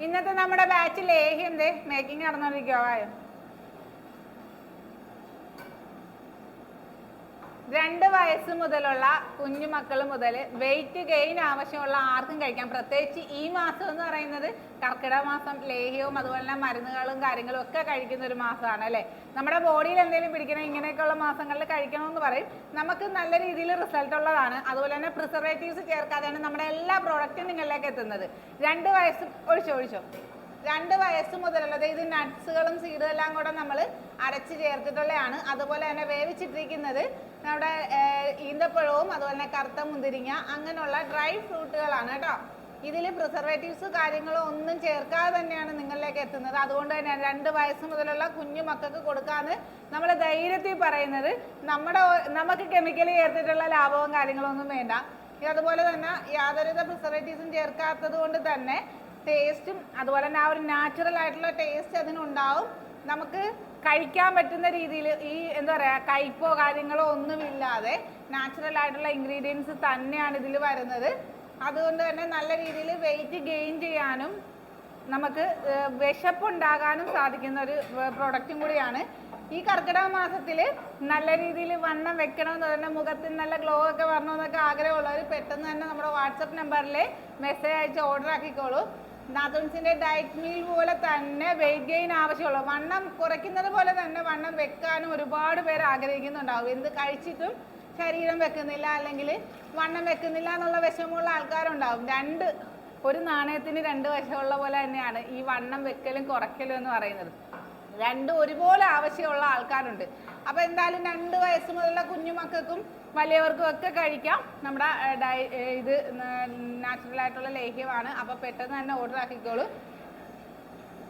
ഇന്നത്തെ നമ്മുടെ ബാച്ച് ലേഹ്യം ദേ മേക്കിംഗ് നടന്നുകൊണ്ടിരിക്കുവായോ രണ്ട് വയസ്സ് മുതലുള്ള കുഞ്ഞുമക്കൾ മുതൽ വെയിറ്റ് ഗെയിൻ ആവശ്യമുള്ള ആർക്കും കഴിക്കാം. പ്രത്യേകിച്ച് ഈ മാസം എന്ന് പറയുന്നത് കർക്കിടക മാസം ലേഹ്യവും അതുപോലെ തന്നെ മരുന്നുകളും കാര്യങ്ങളും ഒക്കെ കഴിക്കുന്ന ഒരു മാസമാണ് അല്ലേ? നമ്മുടെ ബോഡിയിൽ എന്തെങ്കിലും പിടിക്കണം ഇങ്ങനെയൊക്കെയുള്ള മാസങ്ങളിൽ കഴിക്കണമെന്ന് പറയും. നമുക്ക് നല്ല രീതിയിൽ റിസൾട്ട് ഉള്ളതാണ്. അതുപോലെ തന്നെ പ്രിസർവേറ്റീവ്സ് ചേർക്കാതെയാണ് നമ്മുടെ എല്ലാ പ്രോഡക്റ്റും നിങ്ങളിലേക്ക് എത്തുന്നത്. രണ്ട് വയസ്സ് ഒഴിച്ചോ ഒഴിച്ചോ? രണ്ട് വയസ്സ് മുതലുള്ളത് ഇത് നട്ട്സുകളും സീഡും എല്ലാം കൂടെ നമ്മൾ അരച്ച് ചേർത്തിട്ടുള്ളതാണ്. അതുപോലെ തന്നെ വേവിച്ചിട്ടിരിക്കുന്നത് നമ്മുടെ ഈന്തപ്പഴവും അതുപോലെ തന്നെ കറുത്ത മുന്തിരിങ്ങ അങ്ങനെയുള്ള ഡ്രൈ ഫ്രൂട്ടുകളാണ് കേട്ടോ. ഇതിൽ പ്രിസർവേറ്റീവ്സ് കാര്യങ്ങളോ ഒന്നും ചേർക്കാതെ തന്നെയാണ് നിങ്ങളിലേക്ക് എത്തുന്നത്. അതുകൊണ്ട് തന്നെയാണ് രണ്ട് വയസ്സ് മുതലുള്ള കുഞ്ഞു മക്കൾക്ക് കൊടുക്കാന്ന് നമ്മൾ ധൈര്യത്തിൽ പറയുന്നത്. നമ്മുടെ നമുക്ക് കെമിക്കലി ചേർത്തിട്ടുള്ള ലാഭവും കാര്യങ്ങളൊന്നും വേണ്ട. അതുപോലെ തന്നെ യാതൊരുവിധ പ്രിസർവേറ്റീവ്സും ചേർക്കാത്തത് കൊണ്ട് തന്നെ ടേസ്റ്റും അതുപോലെ തന്നെ ആ ഒരു നാച്ചുറൽ ആയിട്ടുള്ള ടേസ്റ്റ് അതിനുണ്ടാവും. നമുക്ക് കഴിക്കാൻ പറ്റുന്ന രീതിയിൽ ഈ എന്താ പറയുക കയ്പോ കാര്യങ്ങളോ ഒന്നുമില്ലാതെ നാച്ചുറൽ ആയിട്ടുള്ള ഇൻഗ്രീഡിയൻസ് തന്നെയാണ് ഇതിൽ വരുന്നത്. അതുകൊണ്ട് തന്നെ നല്ല രീതിയിൽ വെയിറ്റ് ഗെയിൻ ചെയ്യാനും നമുക്ക് വിശപ്പുണ്ടാകാനും സാധിക്കുന്ന ഒരു പ്രോഡക്റ്റും കൂടിയാണ്. ഈ കർക്കിടക മാസത്തിൽ നല്ല രീതിയിൽ വണ്ണം വെക്കണമെന്ന് പറഞ്ഞാൽ മുഖത്തിൽ നല്ല ഗ്ലോ ഒക്കെ വരണമെന്നൊക്കെ ആഗ്രഹമുള്ളവർ പെട്ടെന്ന് തന്നെ നമ്മുടെ വാട്സപ്പ് നമ്പറിൽ മെസ്സേജ് അയച്ച് ഓർഡർ ആക്കിക്കോളൂ. നാത്തുൻസിന്റെ ഡയറ്റ് മീൽ പോലെ തന്നെ വെയിറ്റ് ഗെയിൻ ആവശ്യമുള്ളൂ. വണ്ണം കുറയ്ക്കുന്നത് പോലെ തന്നെ വണ്ണം വെക്കാനും ഒരുപാട് പേര് ആഗ്രഹിക്കുന്നുണ്ടാവും. എന്ത് കഴിച്ചിട്ടും ശരീരം വെക്കുന്നില്ല അല്ലെങ്കിൽ വണ്ണം വെക്കുന്നില്ല എന്നുള്ള വിഷമമുള്ള ആൾക്കാരുണ്ടാവും. രണ്ട് ഒരു നാണയത്തിന് രണ്ട് വശമുള്ള പോലെ തന്നെയാണ് ഈ വണ്ണം വെക്കലും കുറയ്ക്കലും എന്ന് പറയുന്നത്. രണ്ടും ഒരുപോലെ ആവശ്യമുള്ള ആൾക്കാരുണ്ട്. അപ്പോൾ എന്തായാലും രണ്ട് വയസ്സ് മുതലുള്ള കുഞ്ഞുമക്കൾക്കും വലിയവർക്കും ഒക്കെ കഴിക്കാം. നമ്മുടെ ഡയ ഇത് നാച്ചുറൽ ആയിട്ടുള്ള ലേഹ്യമാണ്. അപ്പോൾ പെട്ടെന്ന് തന്നെ ഓർഡർ ആക്കിക്കോളൂ.